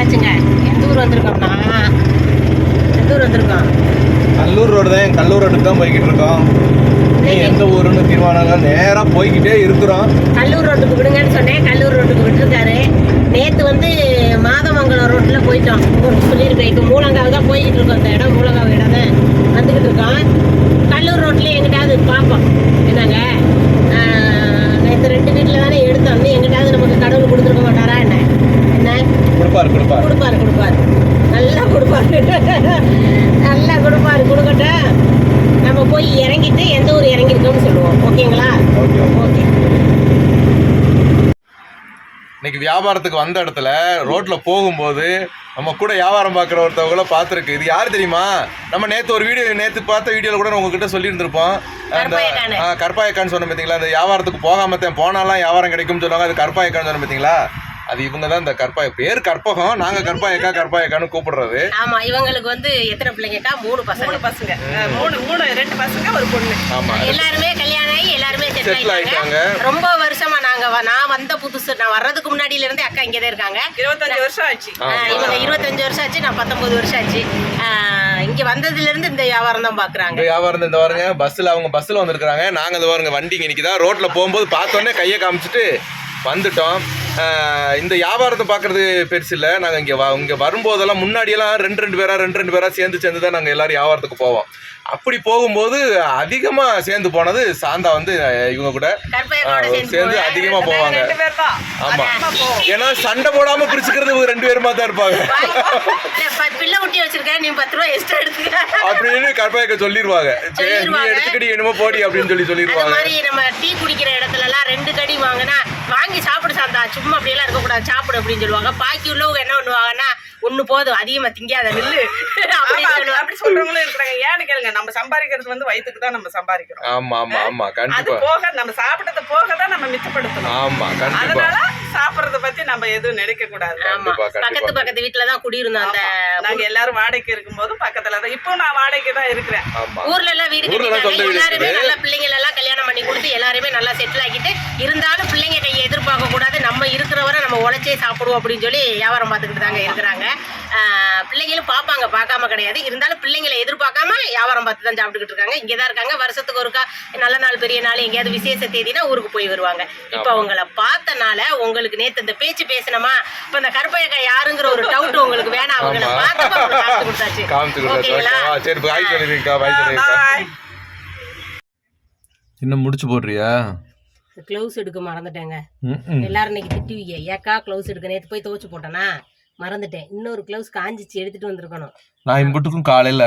வந்தாச்சுங்க எந்த ஊர் வந்திருக்கோம்னா எந்த ஊர் வந்திருக்கோம்? கல்லூர் ரோடு தான் கல்லூர் ரோடுக்கு தான் போய்கிட்டு இருக்கோம். நீ எந்த ஊருன்னு தீர்மானம் நேராக போய்கிட்டே இருக்கிறோம். கல்லூர் ரோட்டுக்கு விடுங்கன்னு சொன்னேன். கல்லூர் ரோட்டுக்கு விட்டுருக்காரு. நேற்று வந்து மாதமங்கலம் ரோட்டில் போயிட்டோம். சொல்லியிருக்கேன் இப்போ மூலங்காவு தான் போய்கிட்டு இருக்கோம். மூலங்காவு இடம் தான் வந்துக்கிட்டு இருக்கோம் கல்லூர் ரோட்டில் எங்கிட்டாவது பார்ப்போம் என்னங்க நேற்று ரெண்டு வீட்டில் தானே எடுத்தோம் இன்னும் எங்கிட்டாவது நமக்கு கடவுள் கொடுத்துருக்க மாட்டாரா என்ன என்ன கொடுப்பாரு கொடுப்பாரு. கொடுப்பாரு கொடுப்பாரு. நல்லா கொடுப்பாரு. நல்லா கொடுப்பாரு. கொடுக்கட்டும் நம்ம போய் இறங்கிட்டு எந்த ஊர் இறங்கியிருக்கோம்னு சொல்லுவோம். ஓகேங்களா? Okay okay. இன்னைக்கு வியாபாரத்துக்கு வந்த இடத்துல ரோட்ல போகும்போது நம்ம கூட வியாபாரம் பார்க்குற ஒருத்தவங்கள பார்த்துருக்கு. இது யார் தெரியுமா? நம்ம நேற்று ஒரு வீடியோ நேற்று பார்த்த வீடியோவில் கூட நான் உங்ககிட்ட சொல்லியிருந்திருப்போம். அந்த கருப்பாயக்கான்னு. சொன்ன பார்த்தீங்களா அந்த வியாபாரத்துக்கு போகாம போனாலாம் வியாபாரம் கிடைக்கும்னு சொன்னாங்க அது கருப்பாயக்கான்னு சொன்ன பார்த்தீங்களா அது இவங்க தான் இந்த கற்பாய பேர் கற்பகம் நாங்கள் கற்பாயக்கா கற்பாயக்கான்னு கூப்பிடுறது. ஆமா இவங்களுக்கு வந்து எத்தனை பிள்ளைங்கட்டா மூணு பசங்க. மூணு பசங்க. மூணு மூணு ரெண்டு பசங்க ஒரு பொண்ணு. ஆமாம் எல்லாருமே கல்யாணம் ஆகி எல்லாருமே செட்டில் ஆயிட்டாங்க. ரொம்ப வருஷமா நாங்க வ- நான் வந்த புதுசு நான் வர்றதுக்கு முன்னாடியில இருந்தே அக்கா இங்கே தான் இருக்காங்க. இருபத்தஞ்சு வருஷம் ஆச்சு. இவங்க இருபத்தஞ்சு வருஷம் ஆச்சு நான் பத்தொன்பது வருஷம் ஆச்சு. இங்க வந்ததுல இருந்து இந்த வியாபாரம் தான் பாக்குறாங்க. இந்த வியாபாரம் இந்த பாருங்க பஸ்ஸில் அவங்க பஸ்ஸில் வந்திருக்காங்க நாங்கள் இந்த பாருங்க வண்டி இங்கே நிற்கிதா ரோட்டில் போகும்போது பார்த்தோன்னே கையை காமிச்சிட்டு வந்துட்டோம். இந்த வியாபாரத்தை பார்க்கறது பெருசு இல்லை. நாங்கள் இங்கே வ இங்கே வரும்போதெல்லாம் முன்னாடியெல்லாம் ரெண்டு ரெண்டு பேராக ரெண்டு ரெண்டு பேராக சேர்ந்து சேர்ந்து தான் நாங்கள் எல்லாரும் வியாபாரத்துக்கு போவோம். அப்படி போகும்போது அதிகமாக சேர்ந்து போனது சாந்தா வந்து இவங்க கூட. சேர்ந்து. அதிகமாக போவாங்க. ஆமா. அதிகமா ஏன்னா சண்டை போடாம பிரிச்சுக்கிறது இவங்க ரெண்டு பேருமா தான் இருப்பாங்க. அப்படின்னு கற்பயக்க சொல்லிடுவாங்க சரி நீ. எடுத்துக்கிட்டு என்னமோ போடி அப்படின்னு சொல்லி சொல்லிடுவாங்க மாதிரி நம்ம டீ குடிக்கிற இடத்துல எல்லாம் ரெண்டு கடி வாங்கினா வாங்கி சாப்பிடு சாந்தா. சும்மா அப்படியெல்லாம் இருக்கக்கூடாது. சாப்பிடு அப்படின்னு சொல்லுவாங்க. பாக்கி உள்ளவங்க என்ன பண்ணுவாங்கன்னா ஒண்ணு போதும் அதிகமா திங்காத நில்லு. அப்படி- சொல்றவங்களும் இருக்கிறாங்க. ஏன்னு கேளுங்க நம்ம சம்பாதிக்கிறது வந்து வயிற்றுக்கு தான் நம்ம சம்பாதிக்கிறோம். ஆமா ஆமா ஆமா அது கண்டிப்பா போக நம்ம சாப்பிட்டது போக தான் நம்ம மிச்சப்படுத்தணும். ஆமா கண்டிப்பா. அதனால சாப்பிடறத பத்தி நம்ம எதுவும் நினைக்க கூடாது ஆமா. பக்கத்து பக்கத்து வீட்டுல தான் குடியிருந்தோம் அந்த நாங்க எல்லாரும் வாடகைக்கு இருக்கும்போது பக்கத்துல தான். இப்போ நான் வாடகைக்கு தான் இருக்கிறேன். ஊர்ல எல்லாம் வீடு வீடு எல்லாருமே. நல்ல பிள்ளைங்க எல்லாம் கல்யாணம் பண்ணி கொடுத்து எல்லாருமே நல்லா செட்டில் ஆக்கிட்டு இருந்தாலும் பிள்ளைங்க கையை எதிர்பார்க்க கூடாது நம்ம இருக்கிறவரை நம்ம உழைச்சே சாப்பிடுவோம் அப்படின்னு சொல்லி வியாபாரம் பார்த்துக்கிட்டு தாங்க இருக்கிறாங்க. பிள்ளைங்களும் பார்ப்பாங்க. பார்க்காம கிடையாது. இருந்தாலும் பிள்ளைங்களை எதிர்பார்க்காம வியாபாரம் பார்த்து தான் சாப்பிட்டுக்கிட்டு இருக்காங்க. இங்கே தான் இருக்காங்க. வருஷத்துக்கு ஒருக்கா நல்ல நாள் பெரிய நாள் எங்கேயாவது விசேஷ தேதினா ஊருக்கு போய் வருவாங்க. இப்போ அவங்கள பார்த்தனால உங்களுக்கு நேத்து இந்த பேச்சு பேசினோமா? இப்போ இந்த கருப்பையக்கா யாருங்கிற ஒரு டவுட் உங்களுக்கு வேணாம். அவங்கள கொடுத்தாச்சு. ஓகேங்களா? சரி பாய் சொல்லிருக்கா பாய் சொல்லிருக்கா. இன்னும் முடிச்சு போடுறியா? க்ளவுஸ் எடுக்க மறந்துட்டேங்க. எல்லாரும் இன்னைக்கு திட்டுவீங்க. ஏக்கா க்ளவுஸ் எடுக்க. நேற்று போய் துவச்சு போட்டேனா? மறந்துட்டேன். இன்னொரு க்ளவுஸ் காஞ்சிச்சு எடுத்துட்டு வந்திருக்கணும். நான் இம்புட்டுக்கும் காலையில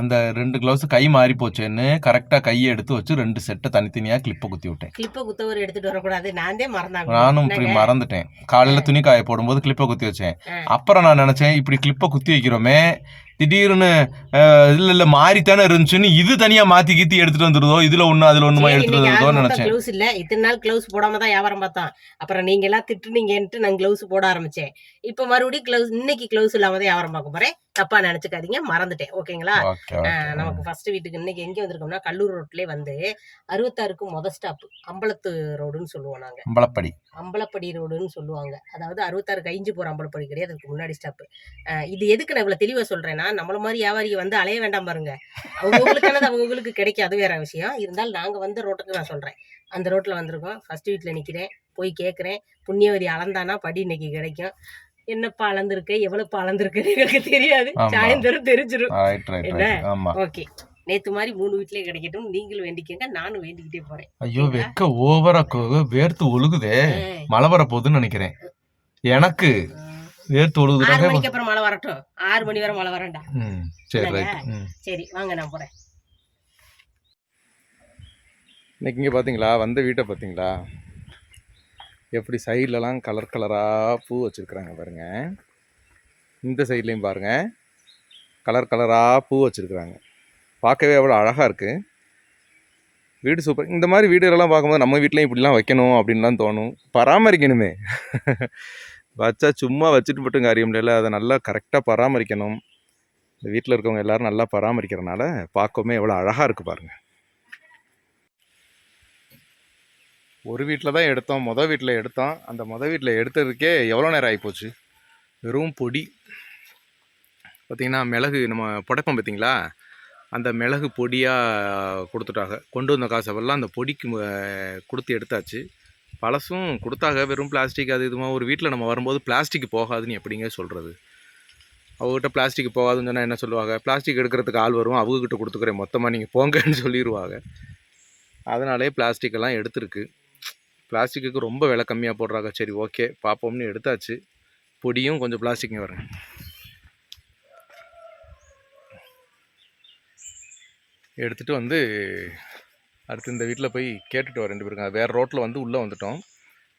அந்த ரெண்டு கிளவுஸ் கை மாறி போச்சேன்னு கரெக்டா கையை எடுத்து வச்சு ரெண்டு செட்டை தனித்தனியா கிளிப்பை குத்தி விட்டேன். கிளிப்பை குத்தவர் எடுத்துட்டு வரக்கூடாது. நான் தான் மறந்தாங்க நானும் இப்படி மறந்துட்டேன். காலையில துணி காய போடும்போது கிளிப்பை குத்தி வச்சேன். அப்புறம் நான் நினைச்சேன் இப்படி கிளிப்பை குத்தி வைக்கிறோமே திடீர்னு இல்ல இல்ல மாறித்தானே இருந்துச்சுன்னு இது தனியா மாத்தி கீத்தி எடுத்துட்டு வந்துருதோ இதுல ஒண்ணு அதுல ஒண்ணுமா எடுத்துட்டு வந்துருதோன்னு நினைச்சேன். க்ளவுஸ் இல்ல. இத்தனை நாள் க்ளவுஸ் போடாம தான் வியாபாரம் பார்த்தோம் அப்புறம் நீங்க எல்லாம் திட்டுனீங்கன்ட்டு நான் க்ளவுஸ் போட ஆரம்பிச்சேன். இப்போ மறுபடியும் க்ளவுஸ் இன்னைக்கு க்ளவுஸ் இல்லாம தான் வியாபாரம் பார்க்க போறேன். தப்பா நினைச்சுக்காதீங்க. மறந்துட்டேன். ஓகேங்களா? நமக்கு ஃபர்ஸ்ட் வீட்டுக்கு இன்னைக்கு எங்க வந்திருக்கோம்னா கல்லூர் ரோட்லயே வந்து அறுபத்தாறுக்கு முத ஸ்டாப் அம்பலத்து ரோடுன்னு சொல்லுவோம் நாங்க. அம்பலப்படி. அம்பலப்படி ரோடுன்னு சொல்லுவாங்க. அதாவது அறுபத்தாறு கழிஞ்சு போற அம்பலப்படி கிடையாது. அதுக்கு முன்னாடி ஸ்டாப் இது எதுக்கு நான் இவ்வளவு தெளிவா சொல்றேன்னா நம்மள மாதிரி வியாபாரிங்க வந்து அலைய வேண்டாம் பாருங்க. அவங்களுக்கானது அவங்களுக்கு கிடைக்கும் அது வேற விஷயம். இருந்தாலும் நாங்க வந்த ரோட்டுக்கு நான் சொல்றேன். அந்த ரோட்ல வந்திருக்கோம். ஃபர்ஸ்ட் வீட்ல நிக்கிறேன் போய் கேட்குறேன் புண்ணியவதி அளந்தானா படி இன்னைக்கு கிடைக்கும். என்னப்பா அளந்திருக்கு? எவ்வளவுப்பா அளந்திருக்குன்னு எங்களுக்கு தெரியாது. சாயந்தரம் ஆமா. ஓகே நேத்து மாதிரி மூணு வீட்லயே கிடைக்கட்டும். நீங்களும் வேண்டிக்கங்க. நானும் வேண்டிக்கிட்டே போறேன். ஐயோ வெக்க ஓவரா வேர்த்து ஒழுகுதே. மழை வர போகுதுன்னு நினைக்கிறேன். எனக்கு வேர்த்து ஆறு ஒழுகுதுனாக்க மணிக்கு அப்புறம் மழை வரட்டும். ஆறு மணி வரை மழை வரேன்டா. ம் சரி சரி வாங்க நான் போறேன். இன்னைக்கு இங்கே பார்த்தீங்களா வந்த வீட்டை பார்த்தீங்களா எப்படி சைட்லலாம் கலர் கலராக பூ வச்சுருக்குறாங்க பாருங்கள் இந்த சைட்லேயும் பாருங்கள் கலர் கலராக பூ வச்சுருக்குறாங்க. பார்க்கவே அவ்வளோ அழகாக இருக்குது வீடு சூப்பர் இந்த மாதிரி வீடுகளெல்லாம் பார்க்கும்போது நம்ம வீட்லேயும் இப்படிலாம் வைக்கணும் அப்படின்லாம் தோணும். பராமரிக்கணுமே. வச்சா சும்மா வச்சுட்டு மட்டும் காரியம் இல்லை அதை நல்லா கரெக்டாக பராமரிக்கணும். இந்த வீட்டில் இருக்கவங்க எல்லோரும் நல்லா பராமரிக்கிறனால பார்க்கவுமே எவ்வளோ அழகாக இருக்குது பாருங்கள் ஒரு வீட்டில் தான் எடுத்தோம். மொதல் வீட்டில் எடுத்தோம். அந்த மொதல் வீட்டில் எடுத்ததுக்கே எவ்வளோ நேரம் ஆகிப்போச்சு வெறும் பொடி. பார்த்திங்கன்னா மிளகு நம்ம புடைப்போம் பார்த்திங்களா அந்த மிளகு பொடியாக கொடுத்துட்டாங்க. கொண்டு வந்த காசவெல்லாம் அந்த பொடிக்கு கொடுத்து எடுத்தாச்சு. பழசும் கொடுத்தாங்க. வெறும் பிளாஸ்டிக் அது இதுமா. ஒரு வீட்டில் நம்ம வரும்போது பிளாஸ்டிக் போகாதுன்னு எப்படிங்க சொல்கிறது அவங்ககிட்ட பிளாஸ்டிக் போகாதுன்னு சொன்னால் என்ன சொல்லுவாங்க? பிளாஸ்டிக் எடுக்கிறதுக்கு ஆள் வரும். அவங்கக்கிட்ட கொடுத்துக்கிறேன். மொத்தமாக நீங்கள் போங்கன்னு சொல்லிடுவாங்க அதனாலே பிளாஸ்டிக்கெல்லாம் எடுத்துருக்கு. பிளாஸ்டிக்கு ரொம்ப விலை கம்மியாக போடுறாங்க. சரி ஓகே பார்ப்போம்னு எடுத்தாச்சு. பொடியும் கொஞ்சம் பிளாஸ்டிக்கும் வரேன் எடுத்துகிட்டு வந்து அடுத்து இந்த வீட்டில் போய் கேட்டுட்டு வர ரெண்டு பேருங்க வேறு ரோட்டில் வந்து உள்ளே வந்துட்டோம்.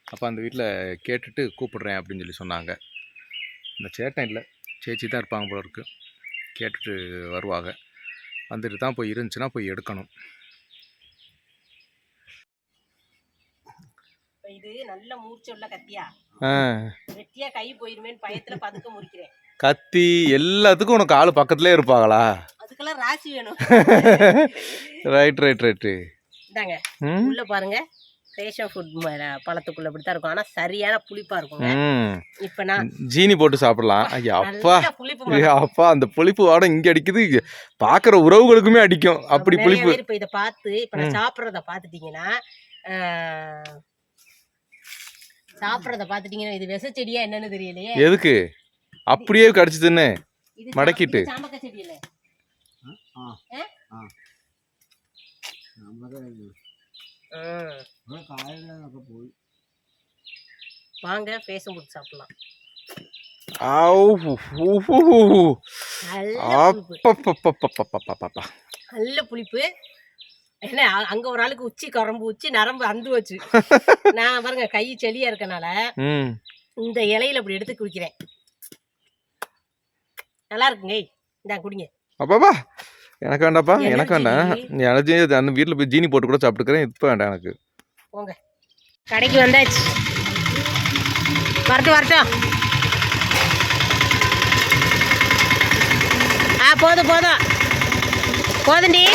அப்போ அந்த வீட்டில் கேட்டுட்டு கூப்பிடுறேன் அப்படின்னு சொல்லி சொன்னாங்க. இந்த சேட்டன் இல்லை. சேச்சி தான் இருப்பாங்க போல இருக்குது கேட்டுட்டு வருவாங்க. வந்துட்டு தான் போய் இருந்துச்சுன்னா போய் எடுக்கணும். இது நல்ல மூர்ச்சை உள்ள கத்தியா வெட்டியா கை போயிருமேன்னு பயத்துல பதுக்க முறிக்கிறேன். கத்தி எல்லாத்துக்கும் உனக்கு ஆள் பக்கத்துலேயே இருப்பாங்களா? அதுக்கெல்லாம் ராசி வேணும். ரைட் ரைட் ரைட்டு இந்தாங்க ம்? உள்ள பாருங்க. ரேஷன் ஃபுட் பழத்துக்குள்ள இப்படித்தான் இருக்கும். ஆனா சரியான புளிப்பா இருக்குங்க. ம். இப்ப நான் ஜீனி போட்டு சாப்பிடலாம். ஐயா அப்பா. அப்பா அந்த புளிப்பு வாடை இங்க அடிக்குது. பார்க்குற உறவுகளுக்குமே அடிக்கும். அப்படி புளிப்பு. இப்ப இத பார்த்து இப்ப நான். சாப்பிடுறத பாத்துட்டீங்கன்னா சாப்பிடுறத பாத்துட்டீங்கன்னா இது விச செடியா என்னன்னு தெரியலையே. எதுக்கு? அப்படியே கடிச்சு தின்னு இது மடக்கிட்டு. சாம்பக்க செடி இல்ல. வாங்க பேசும் போட்டு சாப்பிடலாம். ஆவ், ஹூ, ஹூ, ஹூ, ஹூ, ஹூ. நல்ல புளிப்பு. ஏன்னா அங்க ஒரு ஆளுக்கு உச்சி கரம்பு உச்சி நரம்பு அந்து வச்சு. நான் பாருங்க கை செளியா இருக்கனால இந்த இலையில அப்படி எடுத்து குடிக்கிறேன். நல்லா இருக்குங்க இந்தா குடிங்க. அப்பாப்பா எனக்கு வேண்டாப்பா எனக்கு வேண்டாம். எனர்ஜி அந்த வீட்டில் போய் ஜீனி போட்டு கூட சாப்பிட்டுக்கிறேன் இப்போ வேண்டாம் எனக்கு. போங்க. கடைக்கு வந்தாச்சு. வரட்டும் வரட்டும். ஆ போதும் போதும். போதுண்டி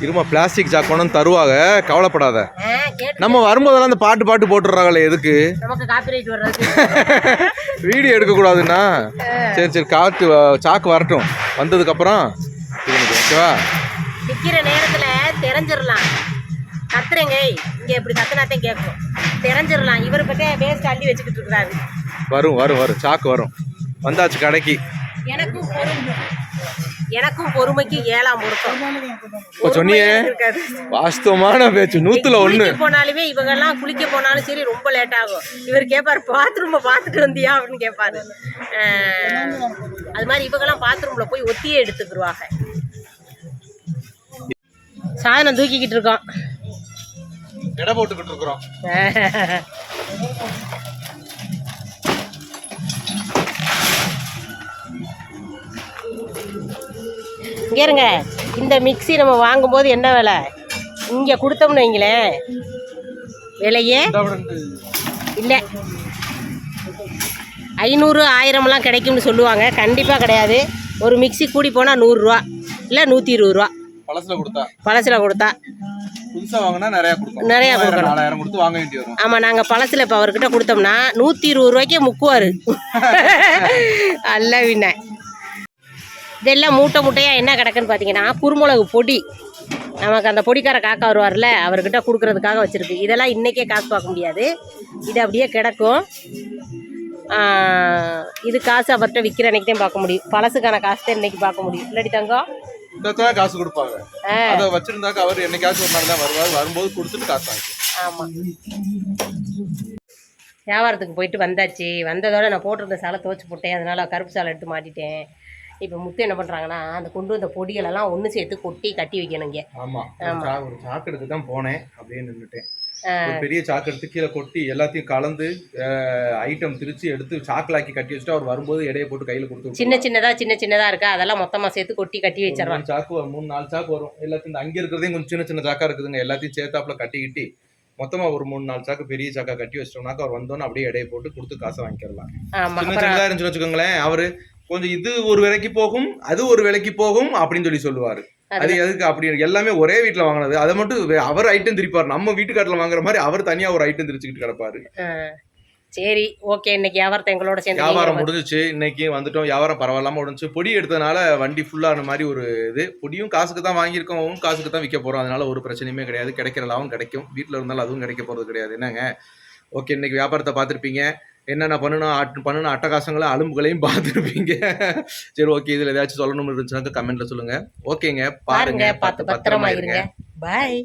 இருமா பிளாஸ்டிக் சாக் கொண்டு தருவாங்க கவலைப்படாத. நம்ம வரும்போதெல்லாம் அந்த பாட்டு பாட்டு போட்டுடுறாங்களே எதுக்கு? வீடியோ எடுக்கக்கூடாதுன்னா? சரி சரி காற்று சாக்கு வரட்டும். வந்ததுக்கப்புறம் ஓகேவா நிக்கிற நேரத்துல தெரிஞ்சிடலாம். கத்துறேங்க. இங்க இப்படி கத்துனாத்தான் கேட்கும். தெரிஞ்சிடலாம். இவர் பத்தே வேஸ்ட் அள்ளி வச்சுக்கிட்டு இருக்கிறாரு. வரும் வரும் வரும். சாக்கு வரும். வந்தாச்சு கடைக்கு. எனக்கும் எனக்கும் பொறுமைக்கு ஏழாம் பொருத்தம். சொன்னியே வாஸ்தவமான பேச்சு நூத்துல ஒண்ணு. போனாலுமே இவங்க எல்லாம் குளிக்க போனாலும் சரி ரொம்ப லேட் ஆகும். இவர் கேட்பாரு பாத்ரூம் பார்த்துட்டு வந்தியா? அப்படின்னு கேட்பாரு அது மாதிரி இவங்கெல்லாம் பாத்ரூம்ல போய் ஒத்தியே எடுத்துக்கிடுவாங்க சாதனம் தூக்கிக்கிட்டு இருக்கோம். எடை போட்டுக்கிட்டு இருக்கிறோம். இருங்க இந்த மிக்ஸி நம்ம வாங்கும்போது என்ன விலை? இங்கே கொடுத்தோம்னு வைங்களேன். விலையே இல்லை. ஐநூறு ஆயிரம்லாம் கிடைக்கும்னு சொல்லுவாங்க. கண்டிப்பாக கிடையாது. ஒரு மிக்ஸி கூடி போனால் நூறுரூவா. இல்லை நூற்றி இருபது ரூபா பழசுல கொடுத்தா? பழசில் கொடுத்தா. வாங்கினா நிறைய கொடுக்கணும். நாலாயிரம் கொடுத்து வாங்க வேண்டி வரும். ஆமாம் நாங்கள் பழசில் இப்போ அவர்கிட்ட கொடுத்தோம்னா நூற்றி இருபது ரூபாய்க்கே முக்குவார். அல்ல விண்ண. இதெல்லாம் மூட்டை மூட்டையாக என்ன கிடக்குன்னு பார்த்தீங்கன்னா குருமிளகு பொடி. நமக்கு அந்த பொடிக்கார காக்கா வருவார்ல அவர்கிட்ட கொடுக்கறதுக்காக வச்சுருக்கு. இதெல்லாம் இன்றைக்கே காசு பார்க்க முடியாது. இது அப்படியே கிடக்கும். இது காசு அவர்கிட்ட விற்கிற அன்னைக்கு தான் பார்க்க முடியும். பழசுக்கான காசு தான் இன்னைக்கு பார்க்க முடியும். இல்லாட்டி தங்கம்? காசு கொடுப்பாங்க. அதை வச்சிருந்தாக்க அவர் என்னைக்காச்சும் ஒரு நாள் தான் வருவார். வரும்போது கொடுத்துட்டு காசு வாங்கி ஆமாம் வியாபாரத்துக்கு போயிட்டு வந்தாச்சு. வந்ததோட நான் போட்டிருந்த சாலை துவைச்சு போட்டேன். அதனால கருப்பு சாலை எடுத்து மாட்டிட்டேன். இப்போ முத்து என்ன பண்ணுறாங்கன்னா அந்த கொண்டு வந்த பொடிகளெல்லாம் ஒன்று சேர்த்து கொட்டி கட்டி வைக்கணுங்க. ஆமா. ஒரு சாக்கு எடுத்து தான் போனேன் அப்படியே நின்றுட்டேன் பெரிய சாக்கு எடுத்து கீழே கொட்டி எல்லாத்தையும் கலந்து ஐட்டம் திருச்சி எடுத்து சாக்கிலாக்கி கட்டி வச்சுட்டு அவர் வரும்போது எடையை போட்டு கையில கொடுத்து சின்ன சின்னதாக சின்ன சின்னதாக இருக்கா? அதெல்லாம் மொத்தமாக சேர்த்து கொட்டி கட்டி வச்சிடறான் சாக்கு மூணு நாலு சாக்கு வரும். எல்லாத்தையும் அங்க இருக்கிறதையும் கொஞ்சம் சின்ன சின்ன சாக்கா இருக்குதுங்க. எல்லாத்தையும் சேர்த்தாப்புல கட்டி கிட்டி மொத்தமா ஒரு மூணு நாலு சாக்கு பெரிய சாக்கா கட்டி வச்சிட்டோம்னாக்க அவர் வந்தோன்னே அப்படியே எடையை போட்டு கொடுத்து காசை வாங்கிக்கலாம் ஆமாம் சின்ன இருந்துச்சுன்னு வச்சுக்கோங்களேன் அவரு கொஞ்சம் இது ஒரு விலைக்கு போகும் அது ஒரு விலைக்கு போகும் அப்படின்னு சொல்லி சொல்லுவாரு. அது எதுக்கு அப்படி? எல்லாமே ஒரே வீட்ல வாங்கினது. அதை மட்டும் அவர் ஐட்டம் திரிப்பார் நம்ம வீட்டுக்காட்டில் வாங்குற மாதிரி அவர் தனியா ஒரு ஐட்டம் திரிச்சுக்கிட்டு கிடப்பாரு. சரி ஓகே. இன்னைக்கு வியாபாரத்தை எங்களோட சேர்ந்து வியாபாரம் முடிஞ்சுச்சு. இன்னைக்கு வந்துட்டோம். வியாபாரம் பரவாயில்லாம முடிஞ்சு பொடி எடுத்ததுனால வண்டி ஃபுல்லான மாதிரி ஒரு இது. பொடியும் காசுக்கு தான் வாங்கியிருக்கோம். காசுக்கு தான் விற்க போறோம். அதனால ஒரு பிரச்சனையுமே கிடையாது. கிடைக்கிற லாபம் கிடைக்கும். வீட்டில் இருந்தாலும் அதுவும் கிடைக்க போறது கிடையாது. என்னங்க? ஓகே. இன்னைக்கு வியாபாரத்தை பார்த்துருப்பீங்க. என்னென்ன பண்ணணும் அட் பண்ணணும் அட்டகாசங்களும் அலும்புகளையும் பார்த்துருப்பீங்க. சரி ஓகே இதில் ஏதாச்சும் சொல்லணும்னு இருந்துச்சுனாக்கா கமெண்ட்ல சொல்லுங்க. ஓகேங்க பாருங்க பார்த்து பத்திரமா இருங்க. பாய்